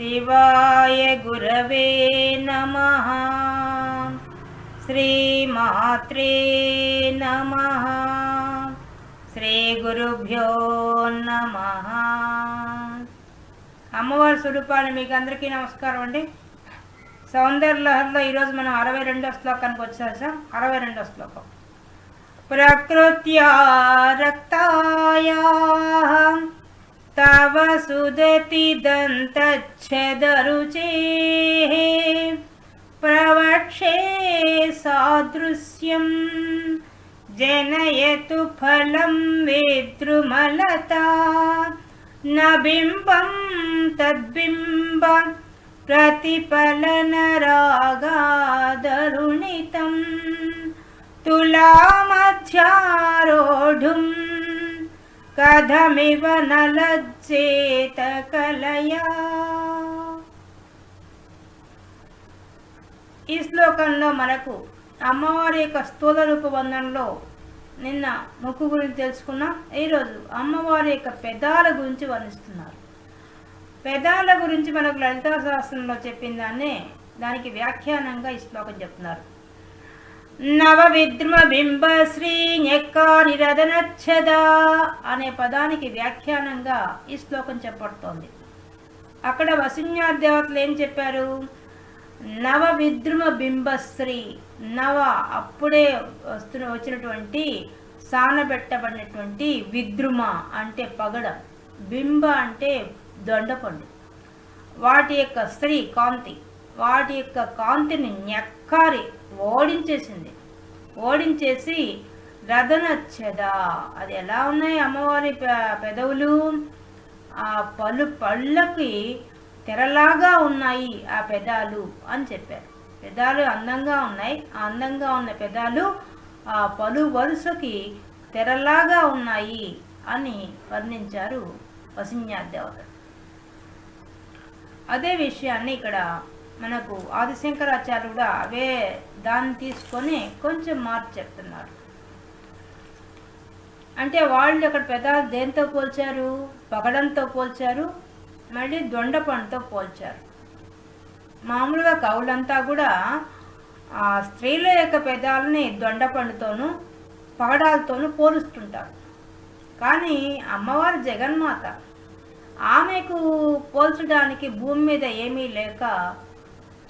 శివాయ గురవే నమ. శ్రీమాత్రే నమ. శ్రీ గురుభ్యో నమ. అమ్మవారి స్వరూపాన్ని మీకు అందరికీ నమస్కారం అండి. సౌందర్యలహర్లో ఈరోజు మనం అరవై రెండో శ్లోకానికి వచ్చేసాం అరవై రెండో శ్లోకం. ప్రకృత్యా రక్తాయా तव सुदति दन्तच्छदरुचेः प्रवक्षे सादृश्यं जनयतु फलं विद्रुमलता न बिम्बं तद्बिम्ब प्रतिफलनरागादरुणीतं। तुलामध्यारोढुम् కథమివ నలజ్జేత కలయా. ఈ శ్లోకంలో మనకు అమ్మవారి యొక్క స్థూల రూప వందనలో నిన్న ముక్కు గురించి తెలుసుకున్నాం ఈరోజు అమ్మవారి యొక్క పెదాల గురించి వర్ణిస్తున్నారు. పెదాల గురించి మనకు లలితా శాస్త్రంలో చెప్పిన దానికి వ్యాఖ్యానంగా ఈ శ్లోకం చెప్తున్నారు. నవ విద్రుమ బింబ శ్రీ నిరదనచ్చద అనే పదానికి వ్యాఖ్యానంగా ఈ శ్లోకం చెప్పబడుతోంది. అక్కడ వసున్యా దేవతలు ఏం చెప్పారు? నవ విద్రుమ బింబశ్రీ నవ అప్పుడే వస్తున్న వచ్చినటువంటి సానబెట్టబడినటువంటి విద్రుమ అంటే పగడ బింబ అంటే దొండపండు. వాటి యొక్క స్త్రీ కాంతి వాటి యొక్క కాంతిని నెక్కారి ఓడించేసింది. ఓడించేసి రథనచ్చద అది ఎలా ఉన్నాయి అమ్మవారి పె- పెదవులు? ఆ పలు పళ్ళకి తెరలాగా ఉన్నాయి ఆ పెదాలు అని చెప్పారు. పెదాలు అందంగా ఉన్నాయి. ఆ అందంగా ఉన్న పెదాలు ఆ పలు వరుసకి తెరలాగా ఉన్నాయి అని వర్ణించారు వసిన్యాదేవత అదే విషయాన్ని ఇక్కడ మనకు ఆదిశంకరాచార్యులు కూడా అవే దాన్ని తీసుకొని కొంచెం మార్పు చెప్తున్నారు. అంటే వాళ్ళు అక్కడ పెదాలు దేంతో పోల్చారు? పగడంతో పోల్చారు? మళ్ళీ దొండపండుతో పోల్చారు. మామూలుగా కవులంతా కూడా ఆ స్త్రీల యొక్క పెదాలని దొండపండుతోనూ పగడాలతోనూ పోలుస్తుంటారు. కానీ అమ్మవారు జగన్మాత ఆమెకు పోల్చడానికి భూమి మీద ఏమీ లేక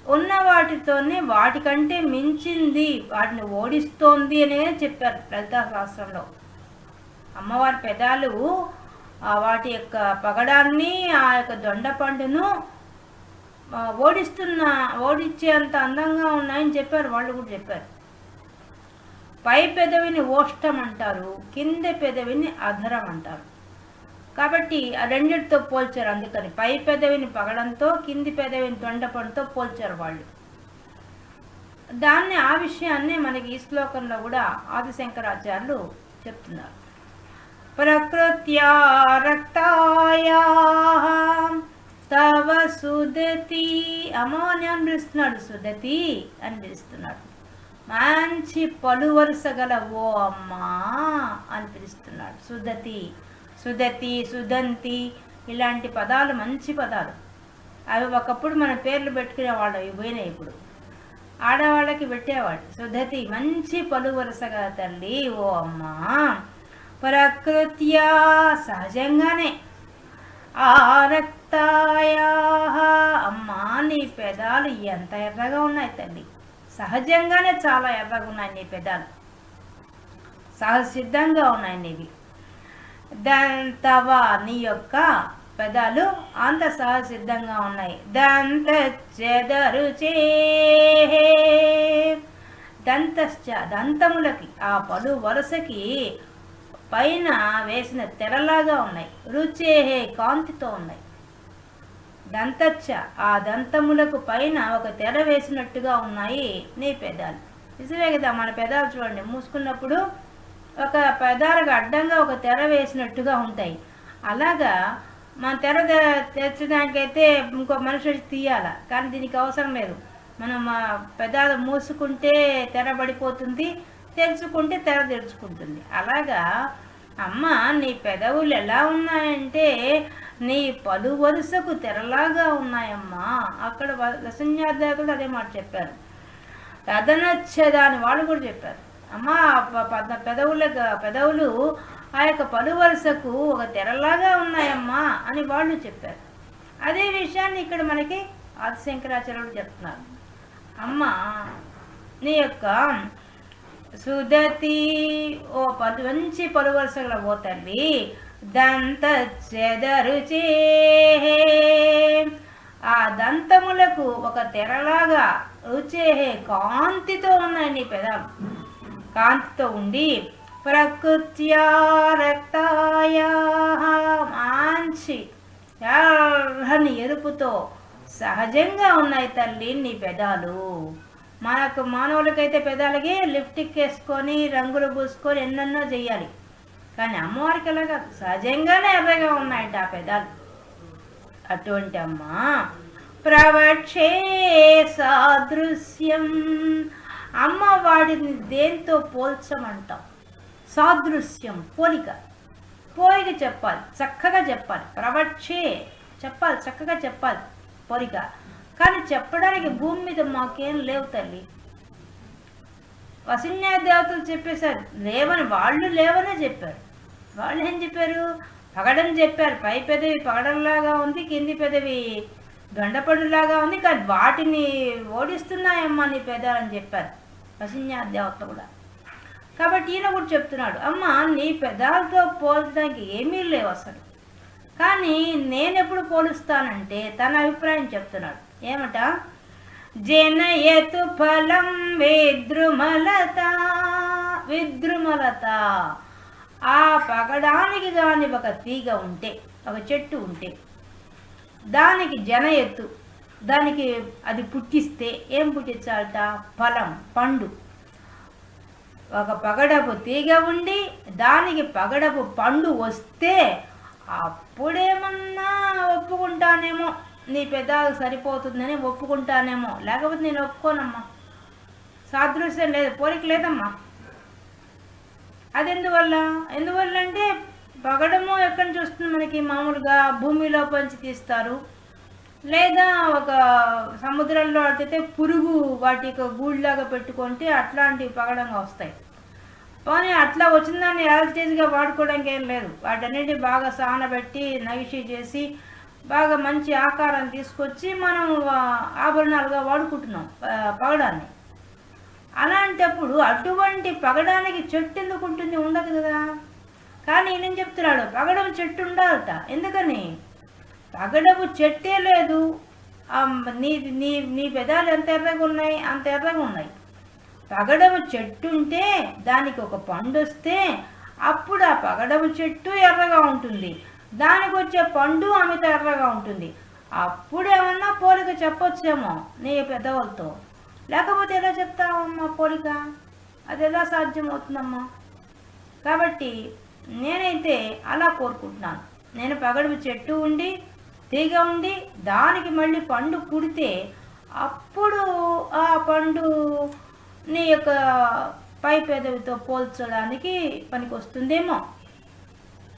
ఉన్న వాటితోనే వాటికంటే మించింది వాటిని ఓడిస్తోంది అనే చెప్పారు లలితా శాస్త్రంలో అమ్మవారి పెదాలు వాటి యొక్క పగడాన్ని ఆ యొక్క దొండపండును ఆ, ఓడిస్తున్న ఓడించేంత అందంగా ఉన్నాయని చెప్పారు వాళ్ళు కూడా చెప్పారు. పై పెదవిని ఓష్టం అంటారు కింద పెదవిని అధరం అంటారు. కాబట్టి ఆ రెండిటితో పోల్చారు అందుకని. పై పెదవిని పగడంతో కింది పెదవిని దొండపండుతో పోల్చారు వాళ్ళు. దాన్ని ఆ విషయాన్ని మనకి ఈ శ్లోకంలో కూడా ఆదిశంకరాచార్యులు చెప్తున్నారు. ప్రకృత్యా రక్తాయా తవ సుదతి అమ్మని అని పిలుస్తున్నాడు సుదతి అని పిలుస్తున్నాడు మంచి పలు వరుస గల ఓ అమ్మా అని పిలుస్తున్నాడు సుదతి సుదతి సుదంతి ఇలాంటి పదాలు మంచి పదాలు. అవి ఒకప్పుడు మన పేర్లు పెట్టుకునేవాళ్ళు అవి పోయినాయి ఇప్పుడు. ఆడవాళ్ళకి పెట్టేవాడు సుధతి మంచి పలు వరుసగా తల్లి ఓ అమ్మా. ప్రకృత్యా సహజంగానే. ఆరక్తాయా అమ్మా నీ పెదాలు ఎంత ఎర్రగా ఉన్నాయి తల్లి. సహజంగానే చాలా ఎర్రగా ఉన్నాయి నీ పెదాలు. సహజ సిద్ధంగా ఉన్నాయి నీవి. దంతవ నీ యొక్క పెదాలు అంత సహజ సిద్ధంగా ఉన్నాయి. దంత చెదరు దంతశ్చ దంతములకి ఆ పలు వరుసకి పైన వేసిన తెరలాగా ఉన్నాయి. రుచేహే కాంతితో ఉన్నాయి. దంతచ్చ ఆ దంతములకు పైన ఒక తెర వేసినట్టుగా ఉన్నాయి నీ పెదాలు. నిజమే కదా మన పెదాలు చూడండి. మూసుకున్నప్పుడు ఒక పెదాలకు అడ్డ తెర వేసినట్టుగా ఉంటాయి. అలాగా మన తెర తెచ్చడానికైతే ఇంకో మనిషి వచ్చి తీయాల. కానీ దీనికి అవసరం లేదు. మనం మా పెదాలు మూసుకుంటే తెర పడిపోతుంది తెరుచుకుంటే తెర తెరుచుకుంటుంది. అలాగా అమ్మ నీ పెదవులు ఎలా ఉన్నాయంటే నీ పలు వరుసకు తెరలాగా ఉన్నాయమ్మా. అక్కడ లసన్యాదేవతలు అదే మాట చెప్పారు. తదనచ్చద వాళ్ళు కూడా చెప్పారు. అమ్మా ప- పెదవుల పెదవులు ఆ యొక్క పలు వరుసకు ఒక తెరలాగా ఉన్నాయమ్మా అని వాళ్ళు చెప్పారు. అదే విషయాన్ని ఇక్కడ మనకి ఆదిశంకరాచార్యుడు చెప్తున్నారు. అమ్మ నీ యొక్క సుదతి ఓ పలు మంచి పలు వరుసగల ఓ తల్లి దంత చెదరుచే ఆ దంతములకు ఒక తెరలాగా రుచేహే కాంతితో ఉన్నాయి నీ పెదాలు. కాంతితో ఉండి ప్రకృత్యా రక్తాయ మంచి ఎర్రని ఎరుపుతో సహజంగా ఉన్నాయి తల్లి నీ పెదాలు. మనకు మానవులకైతే పెదాలకి లిప్టిక్ వేసుకొని రంగులు పూసుకొని ఎన్నెన్నో చేయాలి కానీ అమ్మవారికి అలా కాదు. సహజంగానే ఎర్రగా ఉన్నాయంట ఆ పెదాలు. అటువంటి అమ్మ ప్రవక్షే సాదృశ్యం. అమ్మ వాడిని దేంతో పోల్చమంటాం సాదృశ్యం పోలిక. పోలిక చెప్పాలి చక్కగా చెప్పాలి. ప్రవక్షే చెప్పాలి చక్కగా చెప్పాలి. పోలిక. కానీ చెప్పడానికి భూమి మీద మాకేం లేవు తల్లి. వసిన్యా దేవతలు చెప్పేశారు లేవని వాళ్ళు లేవనే చెప్పారు. వాళ్ళు ఏం చెప్పారు? పగడం చెప్పారు. పై పెదవి పగడంలాగా ఉంది కింది పెదవి దొండపడులాగా ఉంది కానీ వాటిని ఓడిస్తున్నాయమ్మా నీ పెదాలని చెప్పారు వసిన్యా దేవత కూడా. కాబట్టి ఈయన కూడా చెప్తున్నాడు అమ్మ నీ పెదాలతో పోల్చడానికి ఏమీ లేవు అసలు. కానీ నేను ఎప్పుడు పోలుస్తానంటే తన అభిప్రాయం చెప్తున్నాడు. ఏమట? జనయతు ఫలం విద్రుమలత విద్రుమలత. ఆ పగడానికి దాని ఒక తీగ ఉంటే ఒక చెట్టు ఉంటే దానికి జన ఎత్తు దానికి అది పుట్టిస్తే ఏం పుట్టించాలట? ఫలం పండు. ఒక పగడపు తీగ ఉండి దానికి పగడపు పండు వస్తే అప్పుడేమన్నా ఒప్పుకుంటానేమో. నీ పెద్దలకు సరిపోతుందని ఒప్పుకుంటానేమో. లేకపోతే నేను ఒప్పుకోనమ్మా. సాదృశ్యం లేదు పోలిక లేదమ్మా. అది ఎందువల్ల ఎందువల్ల అంటే పగడము ఎక్కడ చూస్తుంది మనకి? మామూలుగా భూమిలో పంచి తీస్తారు. లేదా ఒక సముద్రంలో అడితే పురుగు వాటి యొక్క గూళ్ళలాగా పెట్టుకుంటే అట్లాంటివి పగడంగా వస్తాయి. కానీ అట్లా వచ్చిన దాన్ని యాజిటేజ్గా వాడుకోవడానికి ఏం లేదు. వాటన్నిటి బాగా సానబెట్టి నగిషి చేసి బాగా మంచి ఆకారం తీసుకొచ్చి మనం ఆభరణాలుగా వాడుకుంటున్నాం పగడాన్ని అలాంటప్పుడు అటువంటి పగడానికి చెట్టు ఎందుకు ఉంటుంది? ఉండదు కదా. కానీ నేను చెప్తున్నాడు పగడం చెట్టు ఉండాలట. ఎందుకని? పగడపు చెట్టే లేదు. నీ నీ నీ పెదాలు ఎంత ఎర్రగా ఉన్నాయి అంత ఎర్రగా ఉన్నాయి. పగడము చెట్టు ఉంటే దానికి ఒక పండు వస్తే అప్పుడు ఆ పగడము చెట్టు ఎర్రగా ఉంటుంది. దానికి వచ్చే పండు అమిత ఎర్రగా ఉంటుంది. అప్పుడేమన్నా పోలిక చెప్పొచ్చేమో నీ పెద్దవాళ్ళతో లేకపోతే ఎలా చెప్తావమ్మా పోలిక? అది ఎలా సాధ్యమవుతుందమ్మా? కాబట్టి నేనైతే అలా కోరుకుంటున్నాను. నేను పగడపు చెట్టు ఉండి తీగ ఉండి దానికి మళ్ళీ పండు పుడితే అప్పుడు ఆ పండు నీ యొక్క పై పెదవితో పోల్చడానికి పనికి వస్తుందేమో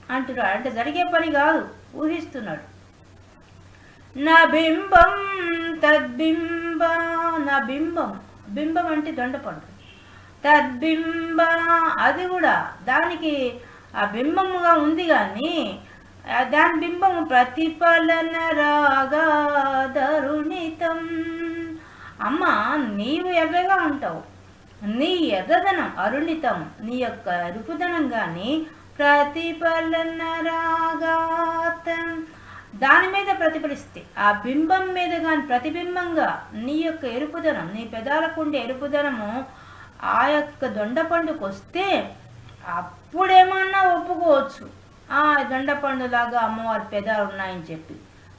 అంటున్నాడు. అంటే జరిగే పని కాదు ఊహిస్తున్నాడు. నా బింబం తద్బింబ నా బింబం బింబం అంటే దొండపండు. తద్బింబ అది కూడా దానికి ఆ బింబముగా ఉంది కానీ దాని బింబం ప్రతిఫలన రాగాదరుణితం అమ్మ నీవు ఎర్రగా ఉంటావు నీ ఎర్రదనం అరుణితం. నీ యొక్క ఎరుపుదనం కానీ ప్రతిఫలన రాగాతం. దాని మీద ప్రతిఫలిస్తే ఆ బింబం మీద కానీ ప్రతిబింబంగా నీ యొక్క ఎరుపుదనం నీ పెదాలకు ఉండే ఎరుపుదనము ఆ యొక్క దొండపండుకు వస్తే అప్పుడేమన్నా ఒప్పుకోవచ్చు. ఆ దొండపండులాగా అమ్మవారి పెదాలు ఉన్నాయని చెప్పి.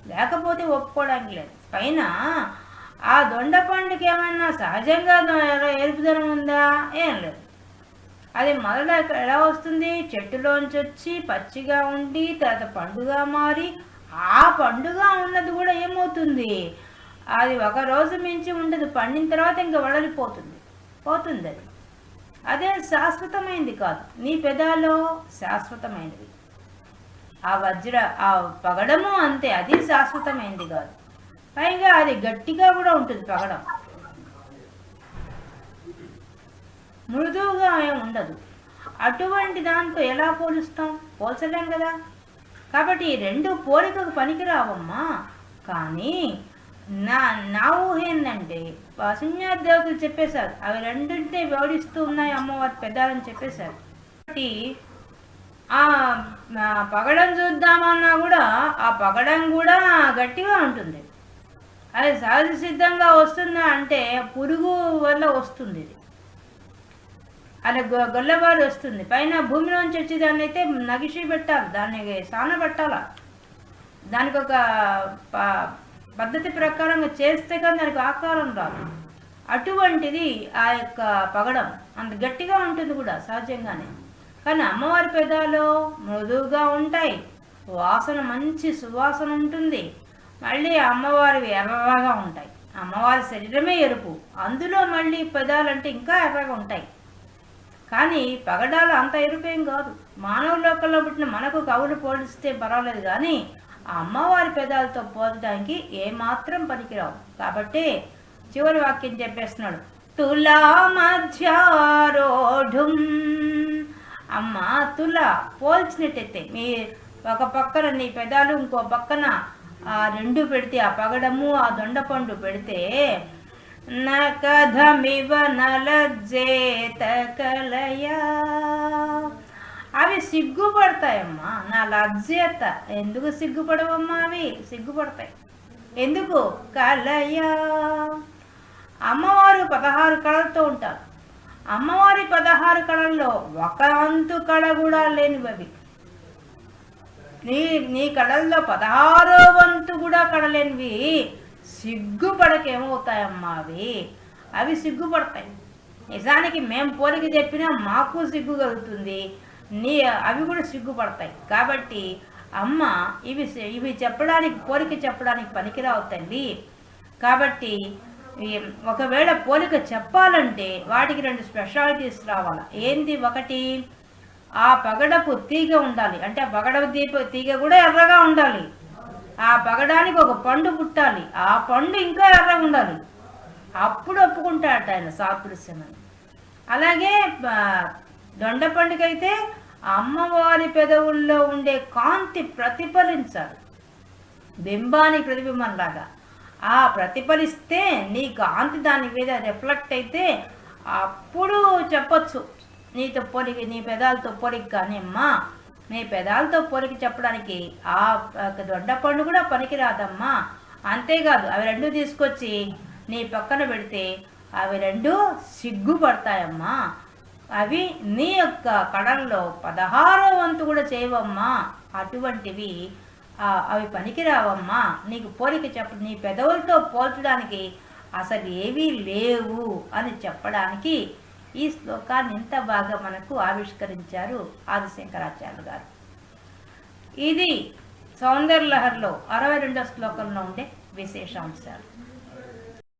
లేకపోతే ఒప్పుకోవడానికి లేదు. పైన ఆ దొండపండుకి ఏమన్నా సహజంగా దొ- ఎరుపుదనం ఉందా? ఏం లేదు. అది మొదట ఎలా వస్తుంది? చెట్టులోంచి వచ్చి పచ్చిగా ఉండి తర్వాత పండుగా మారి ఆ పండుగ ఉన్నది కూడా ఏమవుతుంది? అది ఒక రోజు మించి ఉండదు. పండిన తర్వాత ఇంకా వడలిపోతుంది పోతుంది అది అదే శాశ్వతమైంది కాదు. నీ పెదాలో శాశ్వతమైనది. ఆ వజ్ర ఆ పగడము అంతే. అది శాశ్వతమైంది కాదు. పైగా అది గట్టిగా కూడా ఉంటుంది పగడం. మృదువుగా ఏమి ఉండదు. అటువంటి దాంతో ఎలా పోలుస్తాం? పోల్చలేం కదా. కాబట్టి ఈ రెండు పోలికకు పనికిరావమ్మా. కానీ నా నా ఊహ ఏంటంటే దేవతలు చెప్పేశారు. అవి రెండింటినీ వివరిస్తూ ఉన్నాయి అమ్మవారి పెద్దాలని చెప్పేశారు. కాబట్టి ఆ పగడం చూద్దామన్నా కూడా ఆ పగడం కూడా గట్టిగా ఉంటుంది. అది సహజ సిద్ధంగా వస్తుందా అంటే పురుగు వల్ల వస్తుంది ఇది. అలా గొల్లబారి వస్తుంది. పైన భూమిలోంచి వచ్చి దాన్ని అయితే నగిషి పెట్టాలి దాన్ని సాన పెట్టాల? దానికి ఒక ప- పద్ధతి ప్రకారంగా చేస్తే కానీ దానికి ఆకారం రాదు. అటువంటిది ఆ యొక్క పగడం అంత గట్టిగా ఉంటుంది కూడా సహజంగానే. కానీ అమ్మవారి పెదాలు మృదువుగా ఉంటాయి. వాసన మంచి సువాసన ఉంటుంది. మళ్ళీ అమ్మవారివి ఎర్రగా ఉంటాయి. అమ్మవారి శరీరమే ఎరుపు. అందులో మళ్ళీ పెదాలంటే ఇంకా ఎర్రగా ఉంటాయి. కానీ పగడాలు అంత ఎరుపేం కాదు. మానవ లోకంలో పుట్టిన మనకు కవులు పోలిస్తే పర్వాలేదు కానీ అమ్మవారి పెదాలతో పోల్చడానికి ఏమాత్రం పనికిరావు. కాబట్టి చివరి వాక్యం చెప్పేస్తున్నాడు. తులా మధ్యారోఢుం అమ్మ తుల పోల్చినట్టయితే మీ ఒక పక్కన నీ పెదాలు ఇంకో పక్కన ఆ రెండు పెడితే ఆ పగడము ఆ దొండపండు పెడితే నకధమివ నలజ్జేత కలయా అవి సిగ్గుపడతాయమ్మా. నా లజ్జేత ఎందుకు సిగ్గుపడవమ్మా అవి? సిగ్గుపడతాయి. ఎందుకు? కలయా. అమ్మవారు పదహారు కళలతో ఉంటారు. అమ్మవారి పదహారు కళల్లో ఒక అంతు కళ కూడా లేనివి అవి నీ నీ కళల్లో పదహారో వంతు కూడా కడలేనివి సిగ్గుపడకేమవుతాయమ్మా అవి? అవి సిగ్గుపడతాయి. నిజానికి మేము పోలిక చెప్పినా మాకు సిగ్గు కలుగుతుంది. నీ అవి కూడా సిగ్గుపడతాయి. కాబట్టి అమ్మ ఇవి ఇవి చెప్పడానికి పోలిక చెప్పడానికి పనికిరావు తల్లి. కాబట్టి ఒకవేళ పోలిక చెప్పాలంటే వాటికి రెండు స్పెషాలిటీస్ రావాలి. ఏంది ఒకటి? ఆ పగడపు తీగ ఉండాలి. అంటే పగడపు దీప తీగ కూడా ఎర్రగా ఉండాలి. ఆ పగడానికి ఒక పండు పుట్టాలి. ఆ పండు ఇంకా ఎర్రగా ఉండాలి. అప్పుడు ఒప్పుకుంటాడట ఆయన సాదృశ్యమని అలాగే దొండ పండుగైతే అమ్మవారి పెదవుల్లో ఉండే కాంతి ప్రతిఫలించాలి. బింబానికి ప్రతిబింబంలాగా. ఆ ప్రతిఫలిస్తే నీ కాంతి దాని మీద రిఫ్లెక్ట్ అయితే అప్పుడు చెప్పొచ్చు. నీతో పోలికి నీ పెదాలతో పోలికి కానీ అమ్మా నీ పెదాలతో పోలికి చెప్పడానికి ఆ దొడ్డ పండు కూడా పనికిరాదమ్మా. అంతేకాదు అవి రెండు తీసుకొచ్చి నీ పక్కన పెడితే అవి రెండు సిగ్గుపడతాయమ్మా. అవి నీ యొక్క కళల్లో పదహారో వంతు కూడా చేయవమ్మా. అటువంటివి అవి పనికిరావమ్మా. నీకు పోలిక చెప్ప నీ పెదవులతో పోల్చడానికి అసలు ఏవీ లేవు అని చెప్పడానికి ఈ శ్లోకాన్ని ఇంత బాగా మనకు ఆవిష్కరించారు ఆదిశంకరాచార్యులు గారు. ఇది సౌందర్యలహర్లో అరవై రెండో శ్లోకంలో ఉండే విశేషాంశాలు.